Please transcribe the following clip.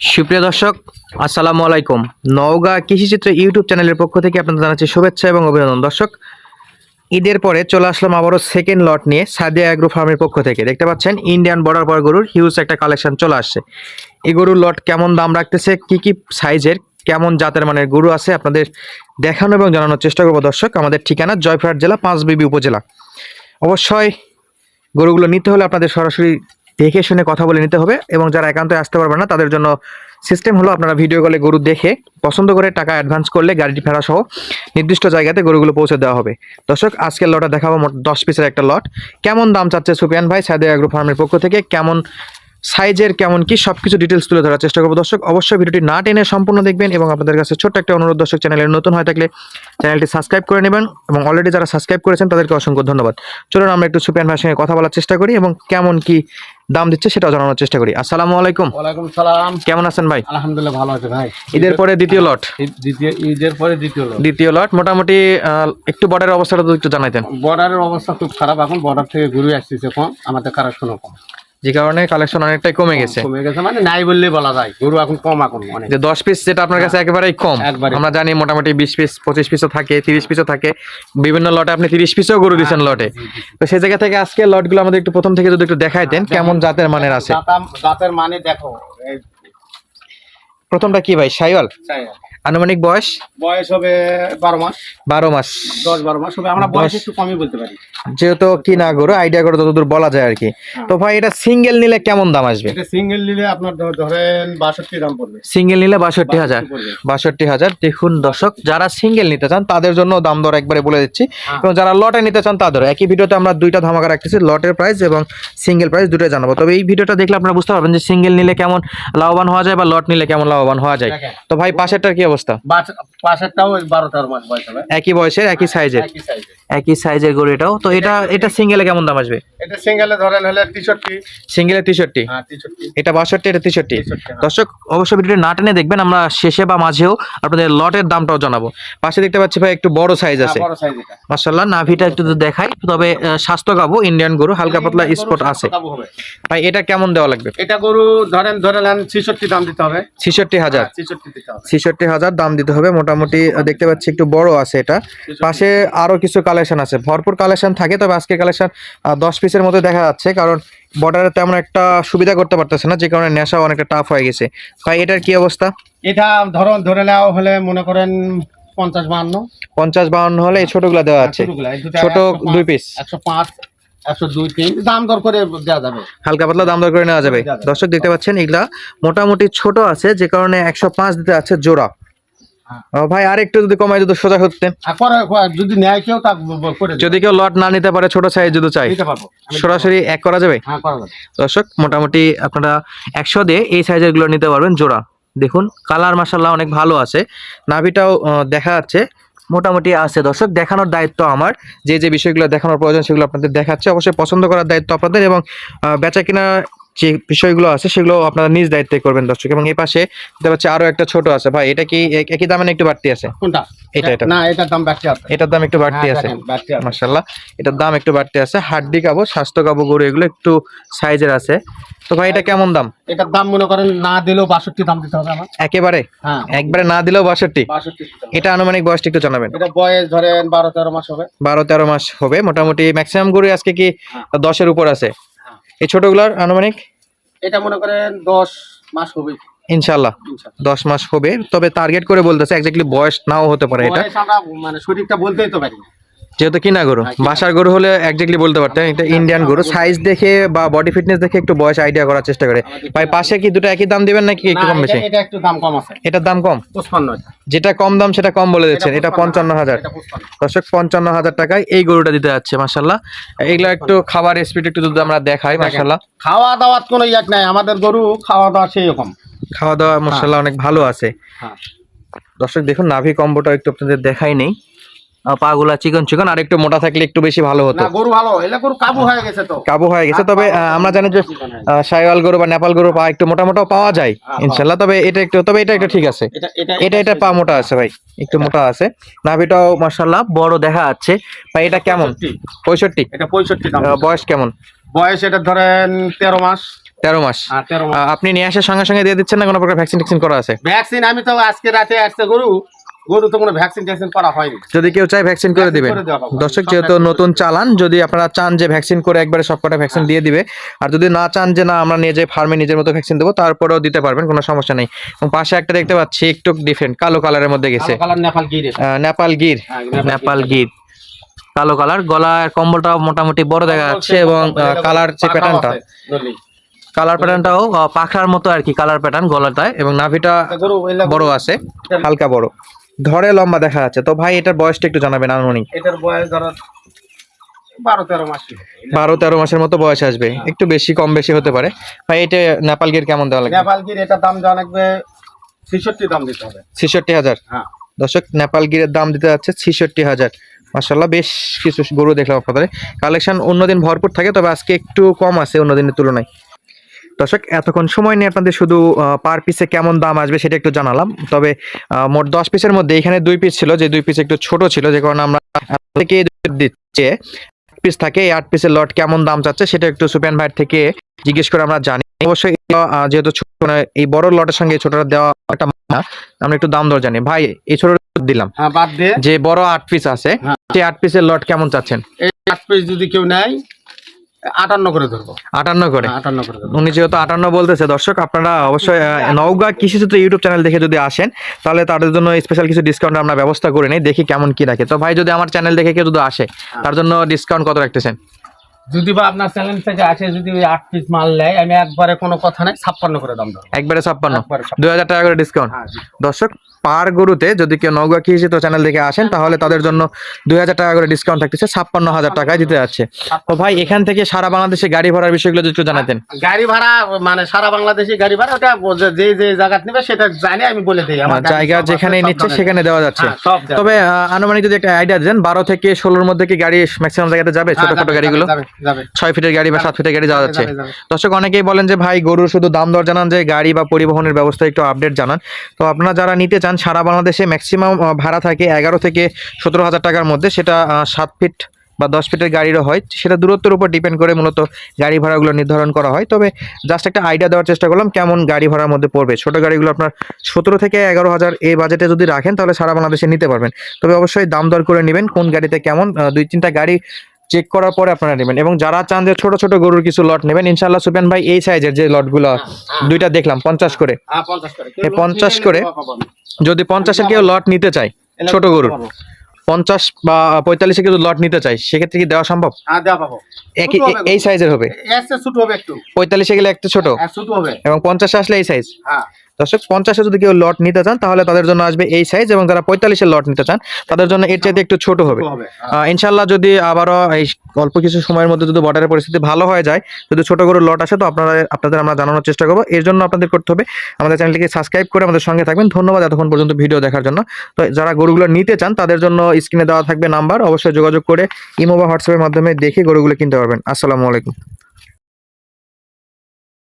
সুপ্রিয় দর্শক, আসসালামু আলাইকুম। নওগাঁ কৃষিচিত্র ইউটিউব চ্যানেলের পক্ষ থেকে আপনাদের জানাচ্ছি শুভেচ্ছা এবং অভিনন্দন। দর্শক, ঈদের পরে চলে আসলাম আবারও সেকেন্ড লট নিয়ে সাদিয়া অ্যাগ্রো ফার্মের পক্ষ থেকে। দেখতে পাচ্ছেন ইন্ডিয়ান বর্ডার পর গরুর হিউজ একটা কালেকশন চলে আসছে। এই গরুর লট কেমন দাম রাখতেছে, কি কি সাইজের কেমন জাতের মানের গরু আছে আপনাদের দেখানো এবং জানানোর চেষ্টা করব। দর্শক, আমাদের ঠিকানা জয়পুরহাট জেলা পাঁচবিবি উপজেলা। অবশ্যই গরুগুলো নিতে হলে আপনাদের সরাসরি দেখে শুনে কথা বলে নিতে হবে এবং যারা একান্তই আসতে পারবে না, তাদের জন্য সিস্টেম হলো আপনারা ভিডিও কলে গরু দেখে, পছন্দ করে টাকা অ্যাডভান্স করলে গাড়িটি ফেরা সহ নির্দিষ্ট জায়গাতে গরুগুলো পৌঁছে দেওয়া হবে। দর্শক, আজকের লটে দেখাবো মোট দশ পিসের একটা লট কেমন দাম চাচ্ছে সুপিয়ান ভাই সাদে অ্যাগ্রো ফার্মের পক্ষ থেকে, কেমন সাইজের কেমন কি সব কিছু ডিটেলস তুলে ধরার চেষ্টা করব। দর্শক অবশ্যই ভিডিওটি না টেনে সম্পূর্ণ দেখবেন এবং আপনাদের কাছে ছোট্ট একটা অনুরোধ দর্শক চ্যানেলের নতুন হয়ে থাকলে চ্যানেলটি সাবস্ক্রাইব করে নেবেন এবং অলরেডি যারা সাবস্ক্রাইব করেছেন তাদেরকে অসংখ্য ধন্যবাদ। চলুন আমরা একটু সুপিয়ান ভাইয়ের সঙ্গে কথা বলার চেষ্টা করি এবং কেমন কি দাম দিচ্ছে সেটাও জানানোর চেষ্টা করি। আসসালামু আলাইকুম। ওয়ালাইকুম সালাম। কেমন আছেন ভাই? আলহামদুলিল্লাহ ভালো আছে ভাই। ঈদের পরে দ্বিতীয় লট দ্বিতীয় ঈদের পরে দ্বিতীয় লোক দ্বিতীয় লট মোটামুটি একটু বর্ডারের অবস্থাটা তো একটু জানাইতেন। বর্ডারের অবস্থা খুব খারাপ এখন বর্ডার থেকে ঘুরে আসতেছে কম আমাদের কারাশোনা কম যে কারণে কালেকশন অনেকটাই কমে গেছে। কমে গেছে মানে নাই বললেই বলা যায়। গরু এখন কম এখন অনেক যে দশ পিস যেটা আপনার কাছে একেবারেই কম আমরা জানি মোটামুটি বিশ পিস পঁচিশ পিসও থাকে তিরিশ পিসও থাকে। বিভিন্ন লটে আপনি তিরিশ পিসও গরু দিচ্ছেন লটে। তো সেই জায়গা থেকে আজকে লটগুলো আমাদের একটু প্রথম থেকে যদি একটু দেখাইতেন কেমন জাতের মানের আছে? দাঁতের মানে দেখো প্রথমটা কি ভাই সাইওয়াল? চাই। আনুমানিক বয়স? বয়স হবে বারো মাস। বারো মাস। দশ বারো মাস হবে। আমরা বয়স একটু কমই বলতে পারি। যেহেতু কি না গরু আইডিয়া করে যতদূর বলা যায় আর কি। তো ভাই এটা সিঙ্গেল নিলে কেমন দাম আসবে? এটা সিঙ্গেল নিলে আপনার ধরেন বাষট্টি দাম পড়বে। সিঙ্গেল নিলে বাষট্টি হাজার। বাষট্টি হাজার। দেখুন দর্শক যারা সিঙ্গেল নিতে চান তাদের জন্য দাম দর একবারে বলে দিচ্ছি। হ্যাঁ। এবং যারা লটে নিতে চান তাদের একই ভিডিওতে আমরা দুইটা ধামাকা রাখতেছি লটের প্রাইস এবং সিঙ্গেল প্রাইস দুটোই জানাব। তবে এই ভিডিওটা দেখলে আপনারা বুঝতে পারবেন যে সিঙ্গেল নিলে কেমন লাভবান হওয়া যায় বা লট নিলে কেমন লাভবান হওয়া যায়। তো ভাই পাশেরটার কি অবস্থা? পাশেরটাও বারো তেরো মাস বয়স হবে। একই বয়সের একই সাইজের একই সাইজের একই গরু এটাও? তো এটা এটা সিঙ্গেলে কেমন দাম আসবে? এটা সিঙ্গেলে ধরেন হলে তেষট্টি। সিঙ্গেলে তেষট্টি? হ্যাঁ এটা বাষট্টি এটা তেষট্টি। 63 হ্যাঁ। দর্শক অবশ্যই ভিডিওটি না টেনে দেখবেন আমরা শেষে বা মাঝেও আপনাদের লটের দামটাও জানাব। পাশে দেখতে পাচ্ছি ভাই একটু বড় সাইজ আছে। হ্যাঁ, সাইজ নাভিটা একটু দেখাই তবে স্বাস্থ্য গাবো ইন্ডিয়ান গরু হালকা পাতলা স্পট আছে। ভাই এটা কেমন দেওয়া লাগবে? এটা গরু ধরেন ধরে নেন ছিষট্টি দাম দিতে হবে। ছিষট্টি হাজার। ছিষট্টি ছিষট্টি হাজার দাম দিতে হবে। মোটামুটি দেখতে পাচ্ছি একটু বড় আছে এটা। পাশে আরও কিছু কালেকশন আছে। ভরপুর কালেকশন থাকে তবে আজকে কালেকশন দশ পিসের মতো দেখা যাচ্ছে। কারণ বর্ডারে তেমন একটা সুবিধা করতে পারতেছে না যে কারণে নেশা অনেকটা টাফ হয়ে গেছে। ভাই এটার কি অবস্থা? এটা ধরুন ধরে নেওয়া হলে মনে করেন পঞ্চাশ বাহান্ন। পঞ্চাশ বাউন্ন হলে এই ছোটগুলা দেওয়া আছে। এই দুটা ছোট দুই পিস একশো পাঁচ একশো দুই তিন। দাম দর করে দেওয়া যাবে। হালকা পাতলা দাম দর করে নেওয়া যাবে। দর্শক দেখতে পাচ্ছেন এগুলা মোটামুটি ছোট আছে যে কারণে একশো পাঁচ দিতে আছে জোড়া। হ্যাঁ। ভাই আর একটু যদি কমাই যদি সোজা পরে যদি নেয় কেউ তা করে যদি কেউ লট না নিতে পারে ছোট সাইজ যদি চাই সরাসরি এক করা যাবে? হ্যাঁ করা যাবে। দর্শক মোটামুটি আপনারা একশো দিয়ে এই সাইজেরগুলো নিতে পারবেন জোড়া। দেখুন কালার মাসাল্লাহ অনেক ভালো আছে। নাভিটাও দেখা যাচ্ছে মোটামুটি আছে। দর্শক দেখানোর দায়িত্ব আমার। যে যে বিষয়গুলো দেখানোর প্রয়োজন সেগুলো আপনাদের দেখাচ্ছে। অবশ্যই পছন্দ করার দায়িত্ব আপনাদের এবং বেচা কিনা যে বিষয়গুলো আছে সেগুলো আপনারা নিজ দায়িত্বে করবেন দর্শক। এবং এই পাশে দেখতে পাচ্ছি আরও একটা ছোট আছে। ভাই এটা কি একই দামে একটু বাড়তি আছে? কোনটা? এটা, এটা। না এটার দাম বাড়তি আছে। এটার দাম একটু বাড়তি হ্যাঁ, আছে। দেখেন, মার্শাল্লাহ এটার দাম একটু বাড়তি আছে। হাড্ডি কাবো স্বাস্থ্য কাবো গরু এগুলো একটু সাইজের আছে। তো ভাই এটা কেমন দাম? এটার দাম মনে করেন না দিলেও বাষট্টি দাম দিতে হবে আমার। একেবারে? হ্যাঁ। একবারে না দিলেও বাষট্টি। এটা আনুমানিক বয়সটা একটু জানাবেন। এটা বয়স ধরেন বারো তেরো মাস হবে। বারো তেরো মাস হবে। মোটামুটি ম্যাক্সিমাম গরু আজকে কি হ্যাঁ। দশের উপর আছে। এই ছোটগুলার আনুমানিক এটা মনে করেন দশ মাস হবে ইনশাল্লাহ ইনশাআল্লাহ। দশ মাস হবে তবে টার্গেট করে বলতেছে এক্স্যাক্টলি বয়স নাও হতে পারে এটা মানে শরীরটা বলতেই তো পারি। যেহেতু কিনা গরু হ্যাঁ, বাসার গরু হলে এক্স্যাক্টলি বলতে পারতেন এটা ইন্ডিয়ান গরু। সাইজ দেখে বা বডি ফিটনেস দেখে একটু বয়স আইডিয়া করার চেষ্টা করে। ভাই পাশে কি দুটো একই দাম দিবেন নাকি একটু কম বেশি? এটা একটু দাম কম আছে। এটার দাম কম? পঁচপান্ন এটা। যেটা কম দাম সেটা কম বলে দিচ্ছেন এটা পঞ্চান্ন হাজার। দর্শক পঞ্চান্ন হাজার টাকায় এই গরুটা দিতে যাচ্ছে মাসাল্লাহ এগুলো একটু খাবার স্পিড একটু যদি আমরা দেখাই মাসাল্লাহ খাওয়া দাওয়ার কোনো ইয়াক নাই আমাদের গরু খাওয়া দাওয়া সেই রকম। খাওয়া দাওয়া মশলা অনেক ভালো আছে। হ্যাঁ। দর্শক দেখুন নাভি কম্বোটা একটু আপনাদের দেখাই নেই। পাগুলা চিকন চিকন আর একটু মোটা থাকলে একটু বেশি ভালো হতো। গরু ভালো এলে গরু কাবু হয়ে গেছে তো। কাবু হয়ে গেছে তবে আমরা জানি যে আহ, গরু বা নেপাল গরু পা একটু মোটা মোটাও পাওয়া যায় হ্যাঁ, তবে এটা একটু তবে এটা একটু ঠিক আছে। এটা এটা এটা এটা পা মোটা আছে। ভাই একটু মোটা আছে। নাভিটাও বড় দেখা যাচ্ছে। ভাই এটা কেমন? 65 পঁয়ষট্টি? এটা বয়স কেমন? বয়স এটা ধরেন তেরো মাস। তেরো মাস। হ্যাঁ আপনি নিয়ে আসার সঙ্গে সঙ্গে দিয়ে দিচ্ছেন না কোনো প্রকার ভ্যাকসিন ট্যাকসিন করা আছে? ভ্যাকসিন আমি তো আজকে রাতে আসছে গরু। গরু তো কোনো ভ্যাকসিন ট্যাকসিন করা হয়নি। যদি কেউ চায় ভ্যাকসিন করে দিবেন। দর্শক যেহেতু নতুন চালান যদি আপনারা চান যে ভ্যাকসিন করে একবারে সবকটা ভ্যাকসিন দিয়ে দিবে আর যদি না চান যে না আমরা ফার্মে নিজের মতো ভ্যাকসিন দেবো তারপরেও দিতে পারবেন কোনো সমস্যা নেই। এবং পাশে একটা দেখতে পাচ্ছি একটু ডিফারেন্ট কালো কালারের মধ্যে গেছে। নেপাল গিরে আহ, নেপাল গির। হ্যাঁ, নেপাল নেপাল গির। কালো কালার গলার কম্বলটা মোটামুটি বড় দেখা যাচ্ছে এবং কালার যে প্যাটার্নটা কালার প্যাটার্নটাও পাখার মতো আর কি কালার প্যাটার্ন গলাটায় এবং নাভিটা বড় আছে হালকা বড়। ধরে লম্বা দেখা যাচ্ছে। তো ভাই এটার বয়সটা একটু জানাবেন আনুমানিক। এটার বয়স ধরো বারো তেরো মাস। বারো তেরো মাসের মতো বয়স আসবে। একটু বেশি কম বেশি হতে পারে। ভাই এটা নেপাল গির কেমন দেওয়া লাগবে? নেপাল গির এটার দাম দেওয়া লাগবে ছেষট্টি দাম দিতে হবে। ছেষট্টি হাজার? হ্যাঁ। দর্শক নেপাল গিরের দাম দিতে যাচ্ছে ছেষট্টি হাজার। মাসাল্লাহ বেশ কিছু গরু দেখলাম আপনাদের। কালেকশন অন্যদিন ভরপুর থাকে তবে আজকে একটু কম আছে অন্যদিনের তুলনায়। দর্শক এতক্ষণ সময় নিয়ে আপনাদের শুধু পার পিসে কেমন দাম আসবে সেটা একটু জানালাম। তবে মোট দশ পিসের মধ্যে এখানে দুই পিস ছিল যে দুই পিস একটু ছোট ছিল যে কারণে আমরা থেকে দিচ্ছে। পিস থাকে এই আট পিসের লট কেমন দাম চাচ্ছে সেটা একটু সুপেন ভাইয়ের থেকে জিজ্ঞেস করে আমরা জানি। অবশ্যই যেহেতু ছোট মানে এই বড় লটের সঙ্গে ছোটটা দেওয়া একটা মানা, আমরা একটু দাম দর জানি। ভাই এই ছোট দিলাম। হ্যাঁ যে বড় আট পিস আছে হ্যাঁ। সেই আট পিসের লট কেমন চাচ্ছেন? এই আট পিস যদি কেউ নেয় আটান্ন করে ধরবো। আটান্ন করে? হ্যাঁ, আটান্ন করে উনি যেহেতু আটান্ন বলতেছে দর্শক আপনারা অবশ্যই আহ, নওগাঁ কৃষিচিত্র ইউটিউব চ্যানেল দেখে যদি আসেন তাহলে তাদের জন্য স্পেশাল কিছু ডিসকাউন্ট আমরা ব্যবস্থা করে নিই দেখি কেমন কি রাখে। তো ভাই যদি আমার চ্যানেল দেখে কেউ যদি আসে তার জন্য ডিসকাউন্ট কত রাখতেছেন? যদি বা আপনার চ্যানেল থেকে আসে যদি ওই আট পিস মাল নেয় আমি একবারে কোনো কথা নাই ছাপ্পান্ন করে দাম দেবো। একবারে ছাপ্পান্ন? দুই হাজার টাকা করে ডিসকাউন্ট হ্যাঁ দর্শক পার গরুতে যদি কেউ নওগাঁ কৃষিচিত্র চ্যানেল দেখে আসেন তাহলে তাদের জন্য দুই হাজার টাকা করে ডিসকাউন্ট থাকতেছে ছাপ্পান্ন হাজার টাকায় দিতে যাচ্ছে। তো ভাই এখান থেকে সারা বাংলাদেশে গাড়ি ভাড়ার বিষয়গুলো যদি একটু জানাতেন। গাড়ি ভাড়া মানে সারা বাংলাদেশে গাড়ি ভাড়া ওটা যে- যে জায়গা নেবে সেটা জানি আমি বলে দিই আমার জায়গা যেখানে নিচ্ছে সেখানে দেওয়া যাচ্ছে। হ্যাঁ। তবে আনুমানিক যদি একটা আইডিয়া দেন বারো থেকে ষোলোর মধ্যে কি গাড়ি ম্যাক্সিমাম জায়গাতে যাবে হ্যাঁ, ছোটখাটো গাড়িগুলো? ছয় ফিটের গাড়ি বা সাত ফিটের গাড়ি যাওয়া যাচ্ছে। দর্শক অনেকেই বলেন যে ভাই গরুর শুধু দাম দর জানান যে গাড়ি বা পরিবহনের ব্যবস্থা একটু আপডেট জানান। তো আপনারা যারা নিতে চান সারা বাংলাদেশে ম্যাক্সিমাম ভাড়া থাকে এগারো থেকে সতেরো হাজার টাকার মধ্যে। সেটা সাত ফিট বা দশ ফিটের গাড়িরও হয়। সেটা দূরত্বের উপর ডিপেন্ড করে মূলত গাড়ি ভাড়াগুলো নির্ধারণ করা হয়। তবে জাস্ট একটা আইডিয়া দেওয়ার চেষ্টা করলাম কেমন গাড়ি ভাড়ার মধ্যে পড়বে। ছোট গাড়িগুলো আপনার সতেরো থেকে এগারো হাজার এই বাজেটে যদি রাখেন তাহলে সারা বাংলাদেশে নিতে পারবেন। তবে অবশ্যই দাম দর করে নেবেন কোন গাড়িতে কেমন দুই তিনটা গাড়ি চেক করার পরে আপনারা নেবেন। এবং যারা চান যে ছোট ছোট গরুর কিছু লট নেবেন ইনশাল্লাহ সুপেন ভাই এই সাইজের যে লটগুলো দুইটা দেখলাম পঞ্চাশ করে। হ্যাঁ, 50 করে। এই 50 করে যদি পঞ্চাশের কেউ লট নিতে চায় ছোট গরুর পঞ্চাশ বা পঁয়তাল্লিশে কেউ লট নিতে চায় সেক্ষেত্রে কি দেওয়া সম্ভব? হ্যাঁ। একই এই সাইজের হবে। পঁয়তাল্লিশে গেলে একটা ছোট। হ্যাঁ। এবং পঞ্চাশে আসলে এই সাইজ হ্যাঁ, দর্শক পঞ্চাশে যদি কেউ লট নিতে চান তাহলে তাদের জন্য আসবে এই সাইজ এবং যারা পঁয়তাল্লিশের লট নিতে চান তাদের জন্য এর চাইতে একটু ছোট হবে। আহ, ইনশাল্লাহ যদি আবারও এই অল্প কিছু সময়ের মধ্যে যদি বর্ডারের পরিস্থিতি ভালো হয়ে যায় যদি ছোট গরুর লট আসে তো আপনারা আপনাদের আমরা জানানোর চেষ্টা করব। এর জন্য আপনাদের করতে হবে আমাদের চ্যানেলটিকে সাবস্ক্রাইব করে আমাদের সঙ্গে থাকবেন। ধন্যবাদ এতক্ষণ পর্যন্ত ভিডিও দেখার জন্য। তো যারা গরুগুলো নিতে চান তাদের জন্য স্ক্রিনে দেওয়া থাকবে নাম্বার। অবশ্যই যোগাযোগ করে ইমো বা হোয়াটসঅ্যাপের মাধ্যমে দেখে গরুগুলো কিনতে পারবেন। আসসালামু আলাইকুম।